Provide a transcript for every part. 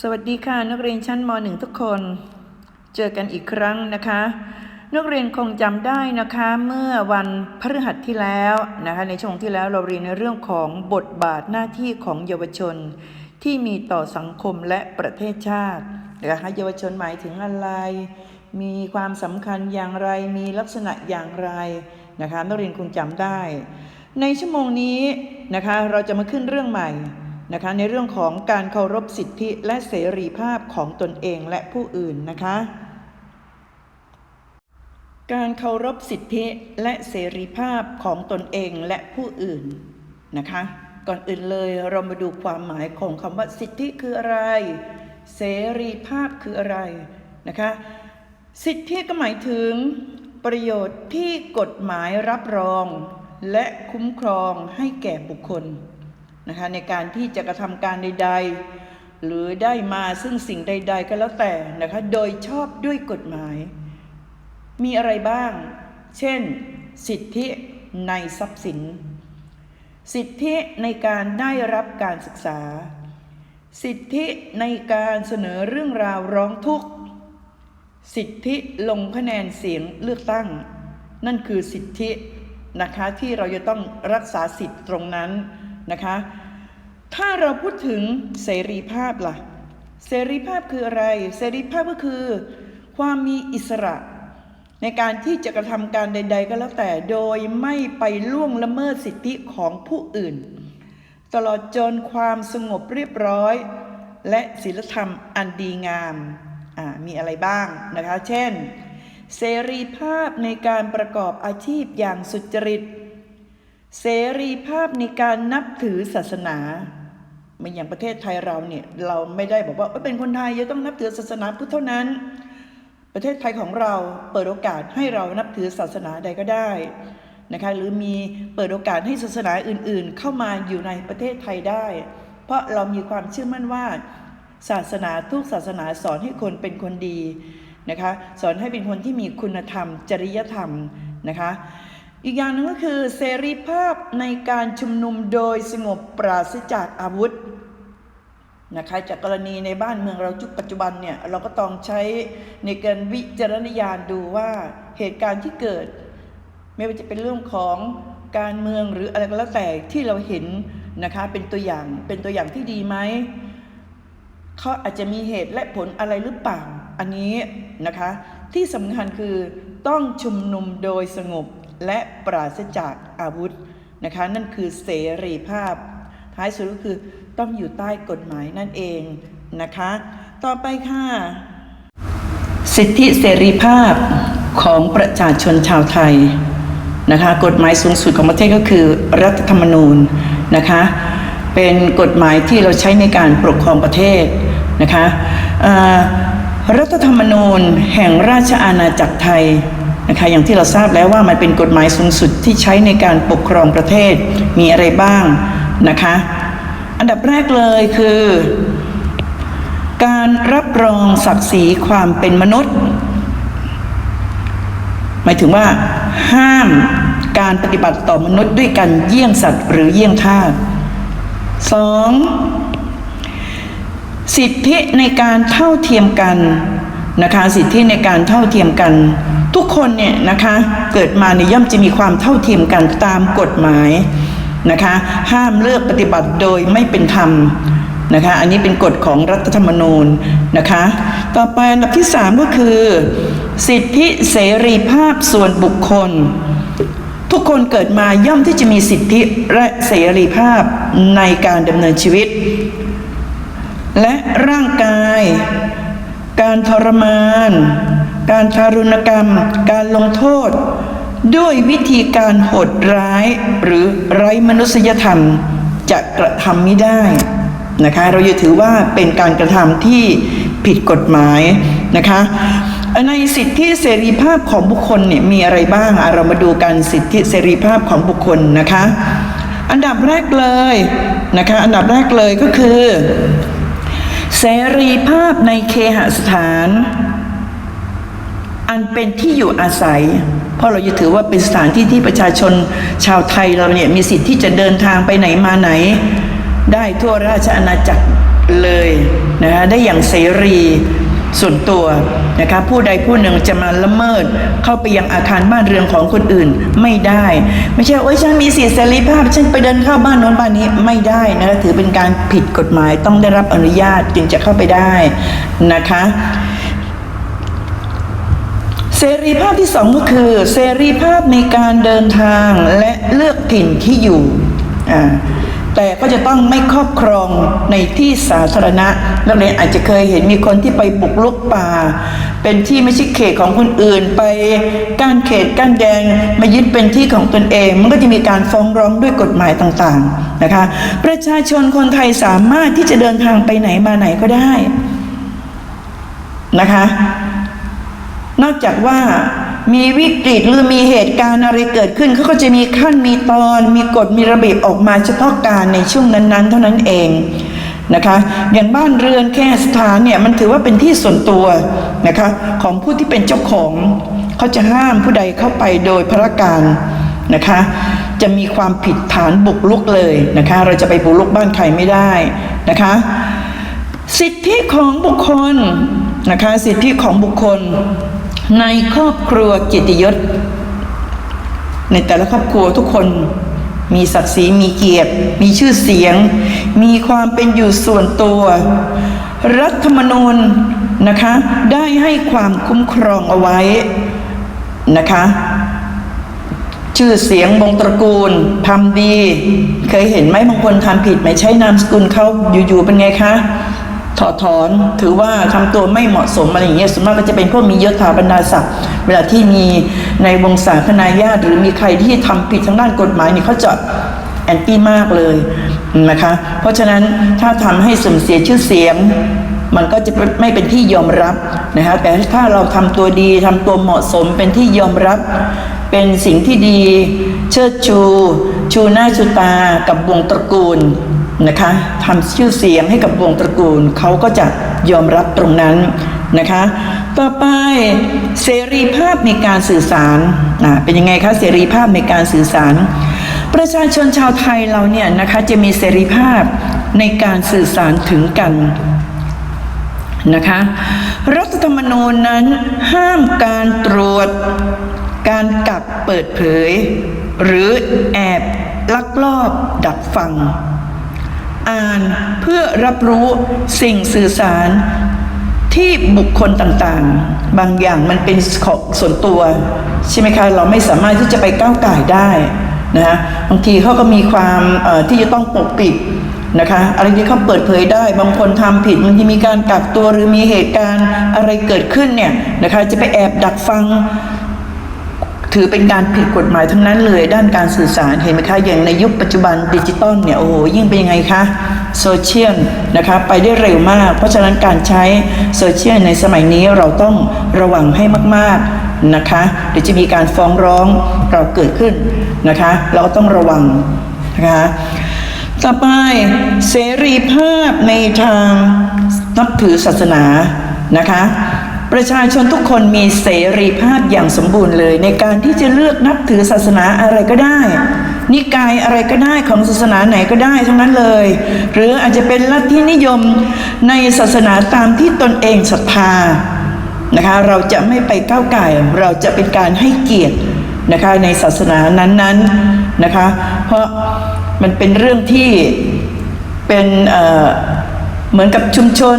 สวัสดีค่ะ นักเรียนชั้นม .1 ทุกคน เจอกันอีกครั้งนะคะ นักเรียนคงจำได้นะคะเมื่อวันพฤหัสที่แล้วนะคะในช่วงที่แล้วเราเรียนในเรื่องของบทบาทหน้าที่ของเยาวชน ที่มีต่อสังคมและประเทศชาตินะคะเยาวชนหมายถึงอะไร มีความสำคัญอย่างไรมีลักษณะอย่างไรนะคะนักเรียนคงจำได้ ในชั่วโมงนี้นะคะเราจะมาขึ้นเรื่องใหม่ นะคะในเรื่องของการเคารพสิทธิและเสรีภาพของตนเองและผู้อื่นนะคะ การเคารพสิทธิและเสรีภาพของตนเองและผู้อื่นนะคะ ก่อนอื่นเลยเรามาดูความหมายของคำว่าสิทธิคืออะไร เสรีภาพคืออะไรนะคะ สิทธิก็หมายถึงประโยชน์ที่กฎหมายรับรอง และคุ้มครองให้แก่บุคคล นะคะในการที่จะกระทำการใด ๆ หรือได้มาซึ่งสิ่งใด ๆ ก็แล้วแต่นะคะโดยชอบด้วยกฎหมาย มีอะไรบ้าง เช่น สิทธิในทรัพย์สิน สิทธิในการได้รับการศึกษา สิทธิในการเสนอเรื่องราวร้องทุกข์ สิทธิลงคะแนนเสียงเลือกตั้ง นั่นคือสิทธินะคะที่เราจะต้องรักษาสิทธิ์ตรงนั้น นะคะ ถ้าเราพูดถึงเสรีภาพล่ะ เสรีภาพคืออะไร เสรีภาพก็คือ ความมีอิสระ ในการที่จะกระทำการใด ๆ ก็แล้วแต่โดยไม่ไปล่วงละเมิดสิทธิของผู้อื่น ตลอดจนความสงบเรียบร้อย และศีลธรรมอันดีงามมีอะไรบ้างนะคะ เช่น เสรีภาพในการประกอบอาชีพอย่างสุจริต เสรีภาพในการนับถือศาสนาไม่อย่างประเทศไทยเราเนี่ยเราไม่ได้บอกว่าเอ้ยเป็นคนไทยจะต้องนับถือศาสนาพุทธเท่านั้น ประเทศไทยของเราเปิดโอกาสให้เรานับถือศาสนาใดก็ได้นะคะหรือมีเปิดโอกาสให้ศาสนาอื่นๆ เข้ามาอยู่ในประเทศไทยได้ เพราะเรามีความเชื่อมั่นว่า ศาสนาทุกศาสนาสอนให้คนเป็นคนดีนะคะสอนให้เป็นคนที่มีคุณธรรม จริยธรรมนะคะ อีกอย่างหนึ่งก็คือเสรีภาพในการชุมนุมโดยสงบปราศจากอาวุธนะคะจากกรณีในบ้านเมืองเราจุกปัจจุบันเนี่ยเราก็ต้องใช้ในการวิจารณญาณดูว่าเหตุการณ์ที่เกิด ไม่ว่าจะเป็นเรื่องของการเมืองหรืออะไรก็แล้วแต่ที่เราเห็นนะคะเป็นตัวอย่างเป็นตัวอย่างที่ดีไหมเขาอาจจะมีเหตุและผลอะไรหรือเปล่าอันนี้นะคะ ที่สำคัญคือต้องชุมนุมโดยสงบ และปราศจากอาวุธนะคะนั่นคือเสรีภาพ ท้ายสุดก็คือต้องอยู่ใต้กฎหมายนั่นเองนะคะ ต่อไปค่ะ สิทธิเสรีภาพของประชาชนชาวไทยนะคะกฎหมายสูงสุดของประเทศก็คือรัฐธรรมนูญนะคะเป็นกฎหมายที่เราใช้ในการปกครองประเทศนะคะรัฐธรรมนูญแห่งราชอาณาจักรไทย นะคะอย่างที่เราทราบแล้วว่ามันเป็นกฎหมายสูงสุดที่ใช้ในการปกครองประเทศมีอะไรบ้างนะคะ อันดับแรกเลยคือ การรับรองศักดิ์ศรีความเป็นมนุษย์ หมายถึงว่า ห้ามการปฏิบัติต่อมนุษย์ด้วยกันเยี่ยงสัตว์หรือเยี่ยงทาสสองสิทธิในการเท่าเทียมกันนะคะสิทธิในการเท่าเทียมกัน ทุกคนเนี่ยนะคะเกิดมาในยย่อมจะมีความเท่าเทียมกันตามกฎหมายนะคะห้ามเลือกปฏิบัติโดยไม่เป็นธรรมนะคะอันนี้เป็นกฎของรัฐธรรมนูญนะคะต่อไปอันดับที่สามก็คือ สิทธิเสรีภาพส่วนบุคคล ทุกคนเกิดมาย่อมที่จะมีสิทธิและเสรีภาพในการดำเนินชีวิต และร่างกาย การทรมาน การทารุณกรรม การลงโทษ ด้วยวิธีการโหดร้ายหรือไร้มนุษยธรรมจะกระทำไม่ได้นะคะเราจะถือว่าเป็นการกระทำที่ผิดกฎหมายนะคะในสิทธิเสรีภาพของบุคคลเนี่ยมีอะไรบ้างอะเรามาดูกันสิทธิเสรีภาพของบุคคลนะคะ อันดับแรกเลยนะคะอันดับแรกเลยก็คือ เสรีภาพในเคหสถาน อันเป็นที่อยู่อาศัย เพราะเราจะถือว่าเป็นสถานที่ที่ประชาชนชาวไทยเราเนี่ยมีสิทธิ์ที่จะเดินทางไปไหนมาไหน ได้ทั่วราชอาณาจักรเลยนะคะได้อย่างเสรีส่วนตัวนะคะผู้ใดผู้หนึ่งจะมาละเมิด เข้าไปยังอาคารบ้านเรือนของคนอื่นไม่ได้ ไม่ใช่โอ้ยฉันมีสิทธิเสรีภาพ ฉันไปเดินเข้าบ้านโน้นบ้านนี้ไม่ได้นะคะถือเป็นการผิดกฎหมายต้องได้รับอนุญาตจึงจะเข้าไปได้นะคะ เสรีภาพที่สองก็คือ เสรีภาพในการเดินทางและเลือกถิ่นที่อยู่แต่ก็จะต้องไม่ครอบครองในที่สาธารณะนักเรียนอาจจะเคยเห็นมีคนที่ไปบุกรุกป่า เป็นที่ไม่ใช่เขตของคนอื่นไปก้านเขตก้านแดงมายึดเป็นที่ของตนเอง มันก็จะมีการฟ้องร้องด้วยกฎหมายต่างๆนะคะ ประชาชนคนไทยสามารถที่จะเดินทางไปไหนมาไหนก็ได้นะคะ นอกจากว่ามีวิกฤตหรือมีเหตุการณ์อะไรเกิดขึ้นเขาก็จะมีขั้นมีตอน มีกฎมีระเบียบออกมาเฉพาะการในช่วงนั้น ๆ เท่านั้นเองนะคะอย่างบ้านเรือนแค่สถานเนี่ยมันถือว่าเป็นที่ส่วนตัวนะคะของผู้ที่เป็นเจ้าของเขาจะห้ามผู้ใดเข้าไปโดยพระการนะคะจะมีความผิดฐานบุกรุกเลยนะคะเราจะไปบุกรุกบ้านใครไม่ได้นะคะสิทธิของบุคคลนะคะสิทธิของบุคคล ในครอบครัวเกียรติยศ ในแต่ละครอบครัวทุกคนมีศักดิ์ศรีมีเกียรติ มีชื่อเสียง มีความเป็นอยู่ส่วนตัว รัฐธรรมนูญนะคะ ได้ให้ความคุ้มครองเอาไว้นะคะ ชื่อเสียงวงตระกูลทำดี เคยเห็นไหมบางคนทำผิดไม่ใช่นามสกุลเขาอยู่ๆเป็นไงคะ ถอดถอนถือว่าทำตัวไม่เหมาะสมอะไรอย่างเงี้ยส่วนมากก็จะเป็นพวกมียศถาบรรดาศักดิ์เวลาที่มีในวงศาคณาญาติหรือมีใครที่ทำผิดทางด้านกฎหมายนี่เขาจะแอนตี้มากเลยนะคะ เพราะฉะนั้นถ้าทำให้เสื่อมเสียชื่อเสียงมันก็จะไม่เป็นที่ยอมรับนะคะแต่ถ้าเราทำตัวดีทำตัวเหมาะสมเป็นที่ยอมรับ เป็นสิ่งที่ดี เชิดชู ชูหน้าชูตากับวงตระกูล นะคะทำชื่อเสียงให้กับวงตระกูลเขาก็จะยอมรับตรงนั้นนะคะ ต่อไปเสรีภาพในการสื่อสารเป็นยังไงคะเสรีภาพในการสื่อสาร ประชาชนชาวไทยเราเนี่ยนะคะจะมีเสรีภาพในการสื่อสารถึงกันนะคะรัฐธรรมนูญนั้นห้ามการตรวจ การกักเปิดเผย หรือแอบลักลอบดักฟัง อ่านเพื่อรับรู้สิ่งสื่อสารที่บุคคลต่างๆ บางอย่างมันเป็นของส่วนตัว ใช่ไหมคะเราไม่สามารถที่จะไปก้าวไก่ายได้นะฮะบางทีเขาก็มีความที่จะต้องปกปิดนะคะอะไรที่เขาเปิดเผยได้ บางคนทำผิดมันที่มีการกักตัวหรือมีเหตุการณ์อะไรเกิดขึ้นเนี่ยนะคะจะไปแอบดักฟัง ถือเป็นการผิดกฎหมายทั้งนั้นเลย ด้านการสื่อสารเห็นไหมคะอย่างในยุคปัจจุบันดิจิตอลเนี่ยโอ้โหยิ่งเป็นยังไงคะโซเชียลนะคะไปได้เร็วมาก เพราะฉะนั้นการใช้โซเชียลในสมัยนี้เราต้องระวังให้มากๆนะคะเดี๋ยวจะมีการฟ้องร้องเราเกิดขึ้นนะคะ เราก็ต้องระวังนะคะต่อไปเสรีภาพในทางนับถือศาสนานะคะ ประชาชนทุกคนมีเสรีภาพอย่างสมบูรณ์เลย ในการที่จะเลือกนับถือศาสนาอะไรก็ได้ นิกายอะไรก็ได้ของศาสนาไหนก็ได้ทั้งนั้นเลย หรืออาจจะเป็นลัทธินิยมในศาสนาตามที่ตนเองศรัทธานะคะเราจะไม่ไปก้าวไก่เราจะเป็นการให้เกียรตินะคะในศาสนานั้นๆนะคะเพราะมันเป็นเรื่องที่เป็นเเหมือนกับชุมชน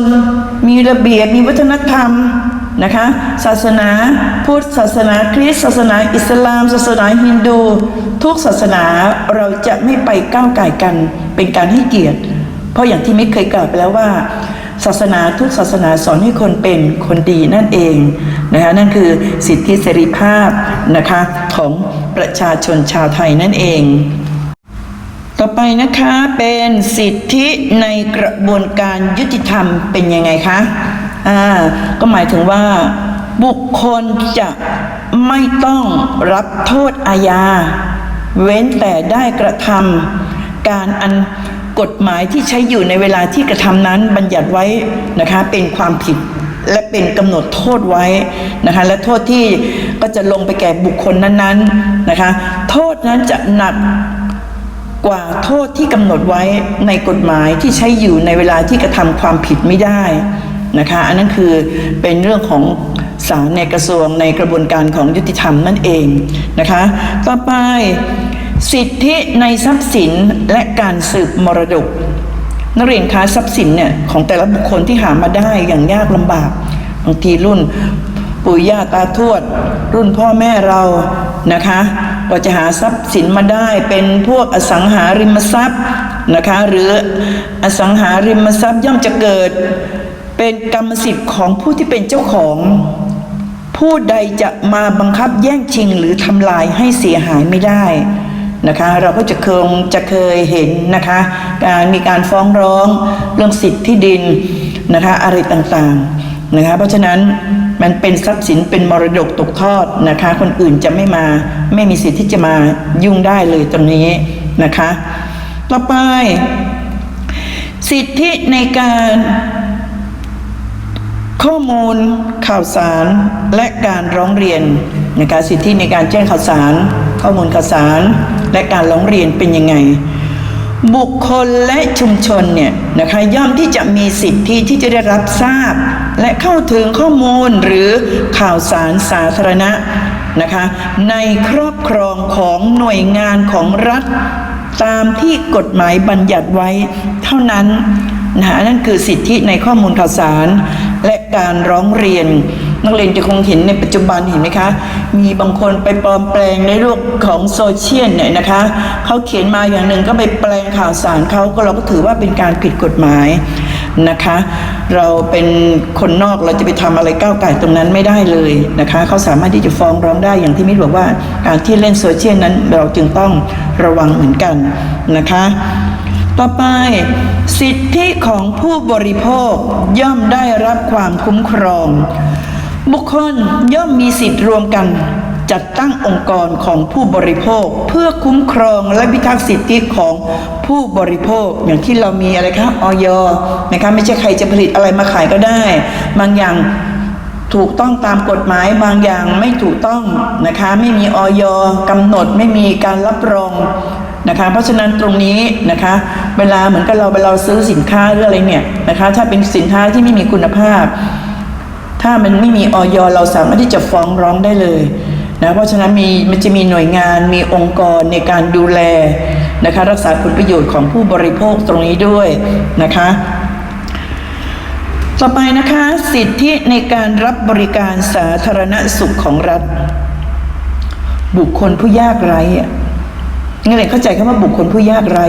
มีระเบียบมีวัฒนธรรม นะคะ ศาสนาพุทธศาสนาคริสต์ศาสนาอิสลาม ศาสนาฮินดู ทุกศาสนาเราจะไม่ไปก้าวไก่กันเป็นการให้เกียรติ เพราะอย่างที่ไม่เคยกล่าวไปแล้วว่า ศาสนาทุกศาสนาสอนให้คนเป็นคนดีนั่นเองนะคะนั่นคือสิทธิเสรีภาพนะคะของประชาชนชาวไทยนั่นเอง ต่อไปนะคะเป็นสิทธิในกระบวนการยุติธรรมเป็นยังไงคะ อ่าก็หมายถึงว่า บุคคลจะไม่ต้องรับโทษอาญา เว้นแต่ได้กระทำการอันกฎหมายที่ใช้อยู่ในเวลาที่กระทำนั้นบัญญัติไว้นะคะเป็นความผิดและเป็นกำหนดโทษไว้นะคะและโทษที่ก็จะลงไปแก่บุคคลนั้นๆนะคะโทษนั้นจะหนักกว่าโทษที่กำหนดไว้ในกฎหมายที่ใช้อยู่ในเวลาที่กระทำความผิดไม่ได้ นะคะอันนั้นคือเป็นเรื่องของศาลในกระทรวงในกระบวนการของยุติธรรมนั่นเองนะคะ ต่อไปสิทธิในทรัพย์สินและการสืบมรดก นักเรียนคะทรัพย์สินเนี่ยของแต่ละบุคคลที่หามาได้อย่างยากลำบากบางทีรุ่นปู่ย่าตาทวด รุ่นพ่อแม่เรานะคะกว่าจะหาทรัพย์สินมาได้เป็นพวกอสังหาริมทรัพย์นะคะ หรืออสังหาริมทรัพย์ย่อมจะเกิด เป็นกรรมสิทธิ์ของผู้ที่เป็นเจ้าของ ผู้ใดจะมาบังคับแย่งชิงหรือทำลายให้เสียหายไม่ได้นะคะเราก็จะเคยจะเคยเห็นนะคะการมีการฟ้องร้องเรื่องสิทธิที่ดินนะคะอะไรต่างๆนะคะเพราะฉะนั้นมันเป็นทรัพย์สินเป็นมรดกตกทอดนะคะ คนอื่นจะไม่มาไม่มีสิทธิ์ที่จะมายุ่งได้เลยตรงนี้นะคะ ต่อไป สิทธิในการ ข้อมูลข่าวสารและการร้องเรียนนะคะสิทธิในการแจ้งข่าวสาร ข้อมูลข่าวสาร และการร้องเรียนเป็นยังไง บุคคลและชุมชนเนี่ยนะคะย่อมที่จะมีสิทธิที่จะได้รับทราบ และเข้าถึงข้อมูลหรือข่าวสารสาธารณะนะคะในครอบครองของหน่วยงานของรัฐ ตามที่กฎหมายบัญญัติไว้เท่านั้น นะนั่นคือสิทธิในข้อมูลข่าวสาร และการร้องเรียน นักเรียนจะคงเห็นในปัจจุบันเห็นไหมคะ มีบางคนไปปลอมแปลงในโลกของโซเชียลเนี่ยนะคะเขาเขียนมาอย่างหนึ่งก็ไปแปลงข่าวสารเขาก็เราก็ถือว่าเป็นการผิดกฎหมายนะคะ เราเป็นคนนอกเราจะไปทำอะไรก้าวไก่ตรงนั้นไม่ได้เลยนะคะเขาสามารถที่จะฟ้องร้องได้อย่างที่มิตรบอกว่าการที่เล่นโซเชียลนั้นเราจึงต้องระวังเหมือนกันนะคะ ต่อไป สิทธิของผู้บริโภคย่อมได้รับความคุ้มครอง บุคคลย่อมมีสิทธิรวมกันจัดตั้งองค์กรของผู้บริโภคเพื่อคุ้มครองและพิทักษ์สิทธิของผู้บริโภคอย่างที่เรามีอะไรคะออยนะคะไม่ใช่ใครจะผลิตอะไรมาขายก็ได้ บางอย่างถูกต้องตามกฎหมายบางอย่างไม่ถูกต้องนะคะ ไม่มีออยกำหนดไม่มีการรับรอง นะคะเพราะฉะนั้นตรงนี้นะคะเวลาเหมือนกับเราเวลาเราซื้อสินค้าหรืออะไรเนี่ยนะคะถ้าเป็นสินค้าที่ไม่มีคุณภาพ ถ้ามันไม่มีออยเราสามารถที่จะฟ้องร้องได้เลยนะเพราะฉะนั้นมีมันจะมีหน่วยงานมีองค์กรในการดูแลนะคะรักษาผลประโยชน์ของผู้บริโภคตรงนี้ด้วยนะคะต่อไปนะคะสิทธิในการรับบริการสาธารณสุขของรัฐ บุคคลผู้ยากไร้อะ งั้นเลยเข้าใจคำว่าบุคคลผู้ยากไร้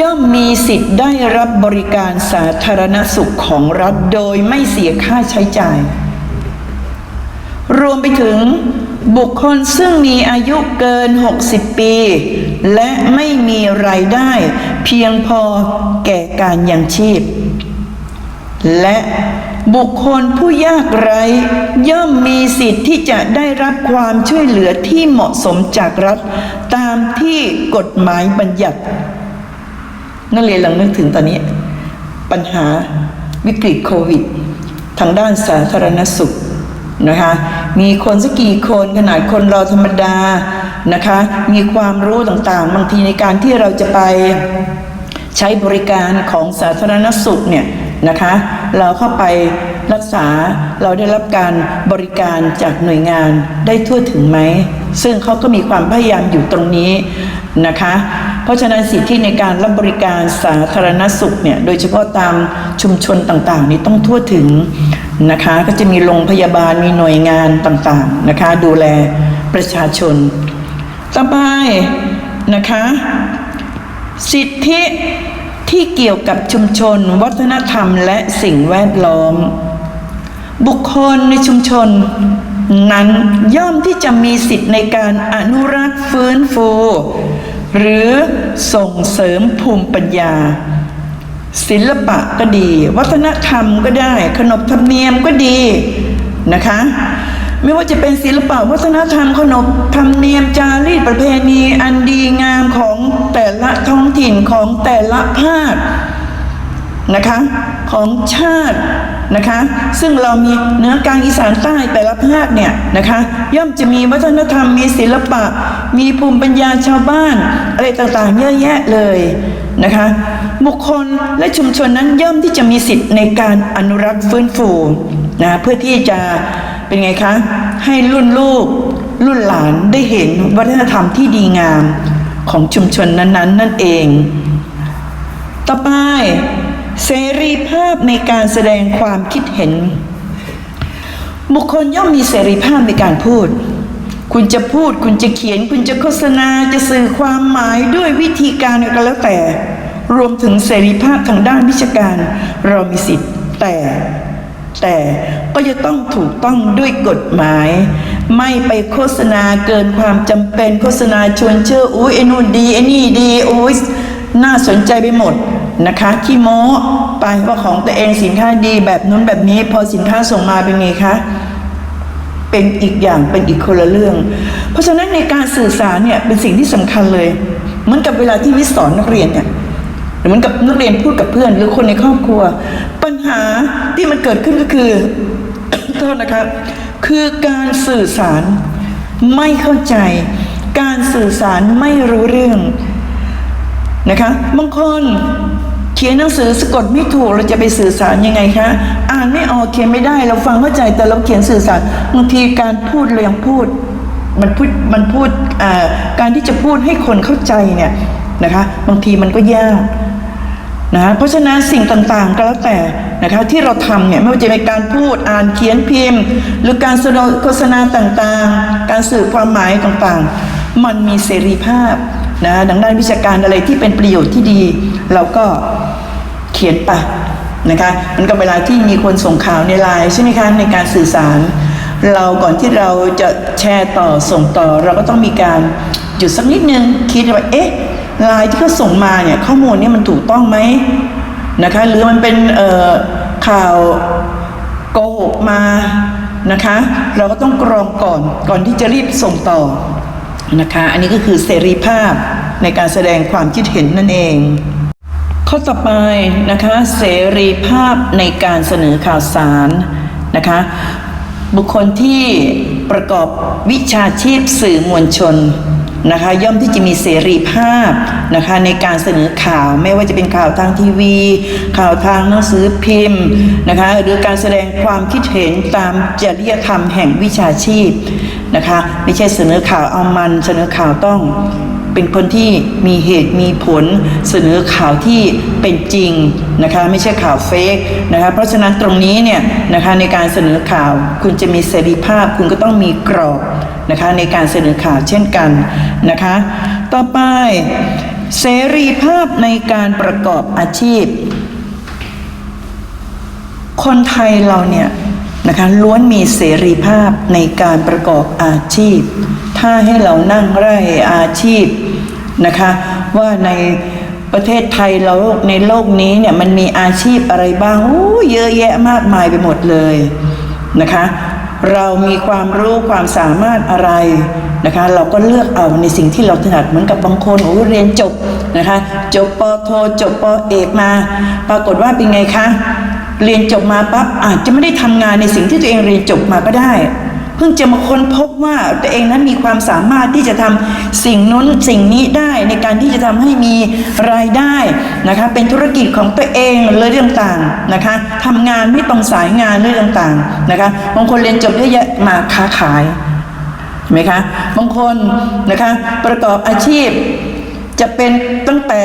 ย่อมมีสิทธิ์ได้รับบริการสาธารณสุขของรัฐโดยไม่เสียค่าใช้จ่าย รวมไปถึงบุคคลซึ่งมีอายุเกิน 60 ปี และไม่มีรายได้เพียงพอแก่การยังชีพ และ บุคคลผู้ยากไร้ ย่อมมีสิทธิ์ที่จะได้รับความช่วยเหลือที่เหมาะสมจากรัฐ ตามที่กฎหมายบัญญัติ นักเรียนลองนึกถึงตอนนี้ ปัญหาวิกฤตโควิด ทางด้านสาธารณสุขนะคะมีคนสักกี่คนขนาดคนเราธรรมดานะคะ มีความรู้ต่างๆ บางทีในการที่เราจะไปใช้บริการของสาธารณสุขเนี่ย นะคะ เราเข้าไปรักษาเราได้รับการบริการจากหน่วยงานได้ทั่วถึงไหม ซึ่งเขาก็มีความพยายามอยู่ตรงนี้นะคะ เพราะฉะนั้นสิทธิในการรับบริการสาธารณสุขเนี่ยโดยเฉพาะตามชุมชนต่างๆ นี้ต้องทั่วถึงนะคะ ก็จะมีโรงพยาบาลมีหน่วยงานต่างๆนะคะ ดูแลประชาชน ต่อไปนะคะ สิทธิ ที่เกี่ยวกับชุมชน วัฒนธรรมและสิ่งแวดล้อม บุคคลในชุมชน นั้นย่อมที่จะมีสิทธิ์ในการอนุรักษ์ฟื้นฟู หรือส่งเสริมภูมิปัญญา ศิลปะก็ดี วัฒนธรรมก็ได้ ขนบธรรมเนียมก็ดีนะคะ ไม่ว่าจะเป็นศิลปะวัฒนธรรมขนบธรรมเนียมจารีตประเพณีอันดีงามของแต่ละท้องถิ่นของแต่ละภาคนะคะของชาตินะคะซึ่งเรามีเนื้อกลางอีสานใต้แต่ละภาคเนี่ยนะคะย่อมจะมีวัฒนธรรมมีศิลปะ มีภูมิปัญญาชาวบ้านอะไรต่างๆเยอะแยะเลยนะคะบุคคลและชุมชนนั้นย่อมที่จะมีสิทธิ์ในการอนุรักษ์ฟื้นฟูนะเพื่อที่จะ เป็นไงคะ ให้รุ่นลูก รุ่นหลานได้เห็นวัฒนธรรมที่ดีงามของชุมชนนั้นๆ นั่นเอง ต่อไปเสรีภาพในการแสดงความคิดเห็น บุคคลย่อมมีเสรีภาพในการพูด คุณจะพูดคุณจะเขียน คุณจะโฆษณาจะสื่อความหมายด้วยวิธีการอะไรก็แล้วแต่ รวมถึงเสรีภาพทางด้านวิชาการ เรามีสิทธิ์แต่ แต่ก็จะต้องถูกต้องด้วยกฎหมาย ไม่ไปโฆษณาเกินความจำเป็นโฆษณาชวนเชื่ออุ้ยไอ้นู่นดีไอ้นี่ดีอุ้ยน่าสนใจไปหมดนะคะขี้โม้ไปว่าของตัวเองสินค้าดีแบบนู้นแบบนี้ พอสินค้าส่งมาเป็นไงคะเป็นอีกอย่างเป็นอีกคนละเรื่อง เพราะฉะนั้นในการสื่อสารเนี่ยเป็นสิ่งที่สำคัญเลย เหมือนกับเวลาที่วิสอนนักเรียนเนี่ย เหมือนกับนักเรียนพูดกับเพื่อน หรือคนในครอบครัว ปัญหาที่มันเกิดขึ้นก็คือโทษนะครับคือการสื่อสารไม่เข้าใจ การสื่อสารไม่รู้เรื่องนะคะบางคนเขียนหนังสือสะกดไม่ถูกเราจะไปสื่อสารยังไงคะอ่านไม่ออกเขียนไม่ได้ เราฟังเข้าใจแต่เราเขียนสื่อสารบางทีการพูดเรายังพูดมันพูดมันพูดการที่จะพูดให้คนเข้าใจเนี่ยนะคะบางทีมันก็ยาก นะเพราะฉะนั้นสิ่งต่างๆก็แล้วแต่นะคะที่เราทำเนี่ยไม่ว่าจะเป็นการพูดอ่านเขียนพิมพ์ หรือการโฆษณาต่างๆ การสื่อความหมายต่างๆ มันมีเสรีภาพนะดังด้านวิชาการอะไรที่เป็นประโยชน์ที่ดี เราก็เขียนไปนะคะมันก็เวลาที่มีคนส่งข่าวในไลน์ใช่ไหมคะในการสื่อสาร เราก่อนที่เราจะแชร์ต่อส่งต่อ เราก็ต้องมีการหยุดสักนิดนึงคิดว่าเอ๊ะ ไลน์ที่เขาส่งมาเนี่ยข้อมูลเนี่ยมันถูกต้องไหมนะคะ หรือมันเป็นข่าวโกหกมานะคะ เราก็ต้องกรองก่อนก่อนที่จะรีบส่งต่อนะคะ อันนี้ก็คือเสรีภาพในการแสดงความคิดเห็นนั่นเอง ข้อต่อไปนะคะเสรีภาพในการเสนอข่าวสารนะคะ บุคคลที่ประกอบวิชาชีพสื่อมวลชน นะคะย่อมที่จะมีเสรีภาพนะคะในการเสนอข่าวไม่ว่าจะเป็นข่าวทางทีวี ข่าวทางหนังสือพิมพ์นะคะหรือการแสดงความคิดเห็นตามจริยธรรมแห่งวิชาชีพนะคะไม่ใช่เสนอข่าวเอามันเสนอข่าวต้องเป็นคนที่มีเหตุมีผลเสนอข่าวที่เป็นจริงนะคะไม่ใช่ข่าวเฟกนะคะเพราะฉะนั้นตรงนี้เนี่ยนะคะในการเสนอข่าวคุณจะมีเสรีภาพคุณก็ต้องมีกรอบ นะคะในการเสนอข่าวเช่นกันนะคะ ต่อไปเสรีภาพในการประกอบอาชีพ คนไทยเราเนี่ยนะคะล้วนมีเสรีภาพในการประกอบอาชีพ ถ้าให้เรานั่งไร่อาชีพนะคะว่าในประเทศไทยเราในโลกนี้เนี่ยมันมีอาชีพอะไรบ้างโอ้เยอะแยะมากมายไปหมดเลยนะคะ เรามีความรู้ความสามารถอะไรนะคะ เราก็เลือกเอาในสิ่งที่เราถนัดเหมือนกับบางคนโอ้เรียนจบนะคะจบปโทจบปอเอกมา ปรากฏว่าเป็นไงคะเรียนจบมาปั๊บอาจจะไม่ได้ทำงานในสิ่งที่ตัวเองเรียนจบมาก็ได้ เพิ่งจะมาค้นพบว่าตัวเองนั้นมีความสามารถที่จะทำสิ่งนู้นสิ่งนี้ได้ในการที่จะทำให้มีรายได้นะคะเป็นธุรกิจของตัวเองเลยเรื่องต่างนะคะทำงานไม่ตรงสายงานเรื่องต่างๆนะคะบางคนเรียนจบเยอะแยะมาค้าขายเห็นไหมคะบางคนนะคะประกอบอาชีพจะเป็นตั้งแต่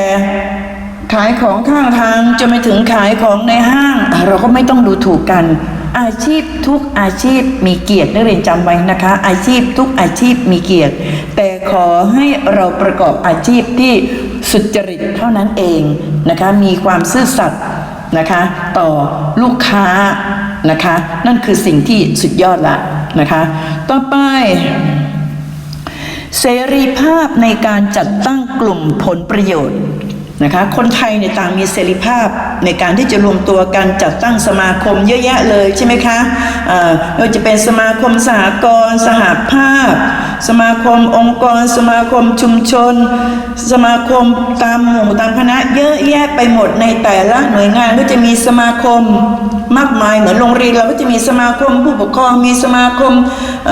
ขายของข้างทางจะไปถึงขายของในห้าง เราก็ไม่ต้องดูถูกกัน อาชีพทุกอาชีพมีเกียรตินักเรียนจำไว้นะคะ อาชีพทุกอาชีพมีเกียรติ แต่ขอให้เราประกอบอาชีพที่สุจริตเท่านั้นเองนะคะ มีความซื่อสัตย์นะคะ ต่อลูกค้านะคะ นั่นคือสิ่งที่สุดยอดละนะคะ ต่อไป เสรีภาพในการจัดตั้งกลุ่มผลประโยชน์ นะคะคนไทยเนี่ยต่างมีเสรีภาพในการที่จะรวมตัวกันจัดตั้งสมาคมเยอะแยะเลยใช่ไหมคะไม่ว่าจะเป็นสมาคมสหกรณ์สหภาพ สมาคมองค์กร สมาคมชุมชน สมาคมตามหมู่ตามคณะเยอะแยะไปหมดในแต่ละหน่วยงานก็จะมีสมาคมมากมายเหมือนโรงเรียนเราก็จะมีสมาคมผู้ปกครองมีสมาคม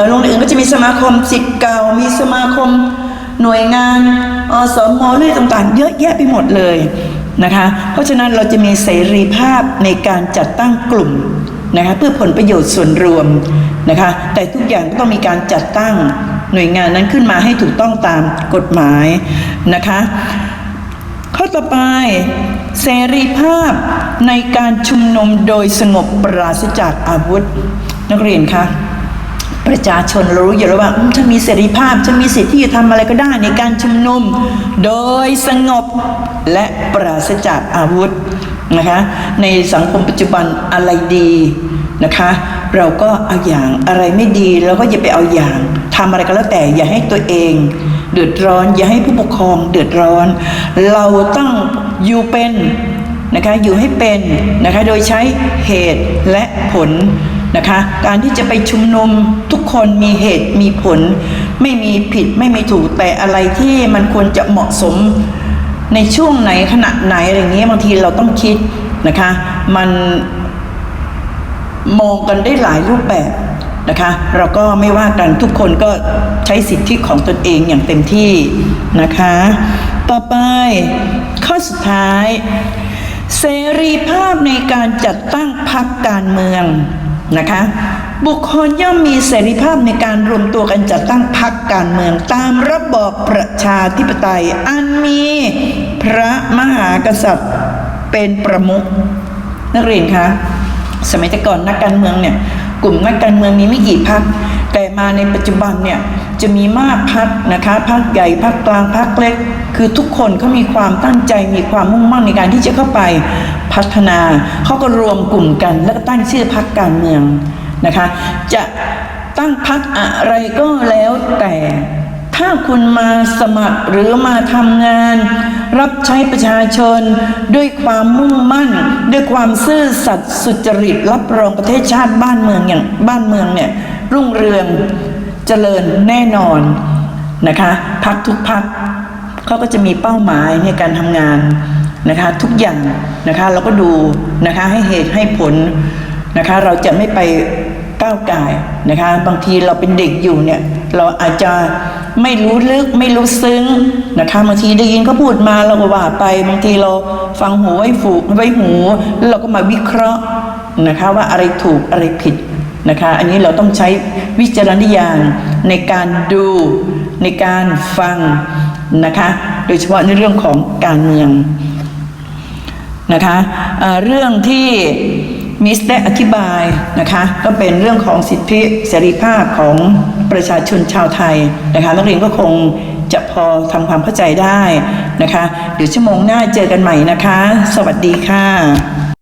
โรงเรียนอื่นก็จะมีสมาคมสิทธิ์เก่ามีสมาคม หน่วยงานอสมเรื่องต่างๆ เยอะแยะไปหมดเลยนะคะ เพราะฉะนั้นเราจะมีเสรีภาพในการจัดตั้งกลุ่มนะคะเพื่อผลประโยชน์ส่วนรวมนะคะ แต่ทุกอย่างก็ต้องมีการจัดตั้งหน่วยงานนั้นขึ้นมาให้ถูกต้องตามกฎหมายนะคะ ข้อต่อไปเสรีภาพในการชุมนุมโดยสงบปราศจากอาวุธ นักเรียนคะ ประชาชนรู้อยู่แล้วว่าฉันมีเสรีภาพฉันมีสิทธิ์ที่จะทำอะไรก็ได้ในการชุมนุม โดยสงบและปราศจากอาวุธนะคะในสังคมปัจจุบันอะไรดีนะคะ เราก็เอาอย่างอะไรไม่ดีเราก็อย่าไปเอาอย่างทำอะไรก็แล้วแต่อย่าให้ตัวเอง เดือดร้อน อย่าให้ผู้ปกครองเดือดร้อน เราต้องอยู่เป็นนะคะอยู่ให้เป็นนะคะโดยใช้เหตุและผล นะคะ การที่จะไปชุมนุมทุกคนมีเหตุมีผล ไม่มีผิดไม่มีถูกแต่อะไรที่มันควรจะเหมาะสมในช่วงไหนขณะไหนอะไรเงี้ยบางทีเราต้องคิดนะคะ มันมองกันได้หลายรูปแบบนะคะ เราก็ไม่ว่ากันทุกคนก็ใช้สิทธิของตนเองอย่างเต็มที่นะคะ ต่อไปข้อสุดท้าย เสรีภาพในการจัดตั้งพรรคการเมือง นะคะ บุคคลย่อมมีเสรีภาพในการรวมตัวกันจัดตั้งพรรคการเมืองตามระบอบประชาธิปไตย อันมีพระมหากษัตริย์เป็นประมุขนักเรียนคะสมัยแต่ก่อนนักการเมืองเนี่ยกลุ่มนักการเมืองมีไม่กี่พรรคแต่มาในปัจจุบันเนี่ยจะมีมากพรรคนะคะพรรคใหญ่พรรคกลางพรรคเล็ก คือทุกคนเขามีความตั้งใจมีความมุ่งมั่นในการที่จะเข้าไป พัฒนาเขาก็รวมกลุ่มกัน แล้วก็ตั้งชื่อพรรคการเมืองนะคะ จะตั้งพรรคอะไรก็แล้วแต่ถ้าคุณมาสมัครหรือมาทำงาน รับใช้ประชาชน ด้วยความมุ่งมั่น ด้วยความซื่อสัตย์สุจริตรับรองประเทศชาติบ้านเมืองอย่างบ้านเมืองเนี่ยรุ่งเรืองเจริญแน่นอนนะคะพักทุกพักเขาก็จะมีเป้าหมายในการทำงาน นะคะทุกอย่างนะคะเราก็ดูนะคะให้เหตุให้ผลนะคะเราจะไม่ไปก้าวไก่ายนะคะบางทีเราเป็นเด็กอยู่เนี่ยเราอาจจะไม่รู้ลึกไม่รู้ซึ้งนะคะบางทีได้ยินเขาพูดมาเราก็ว่าไปบางทีเราฟังหูไว้ฝูไว้หูแล้วเราก็มาวิเคราะห์นะคะว่าอะไรถูกอะไรผิดนะคะอันนี้เราต้องใช้วิจารณญาณในการดูในการฟังนะคะโดยเฉพาะในเรื่องของการเมือง นะคะเอ่อเรื่องที่มิสได้อธิบายนะคะก็เป็นเรื่องของสิทธิเสรีภาพของประชาชนชาวไทยนะคะนักเรียนก็คงจะพอทำความเข้าใจได้นะคะเดี๋ยวชั่วโมงหน้าเจอกันใหม่นะคะ สวัสดีค่ะ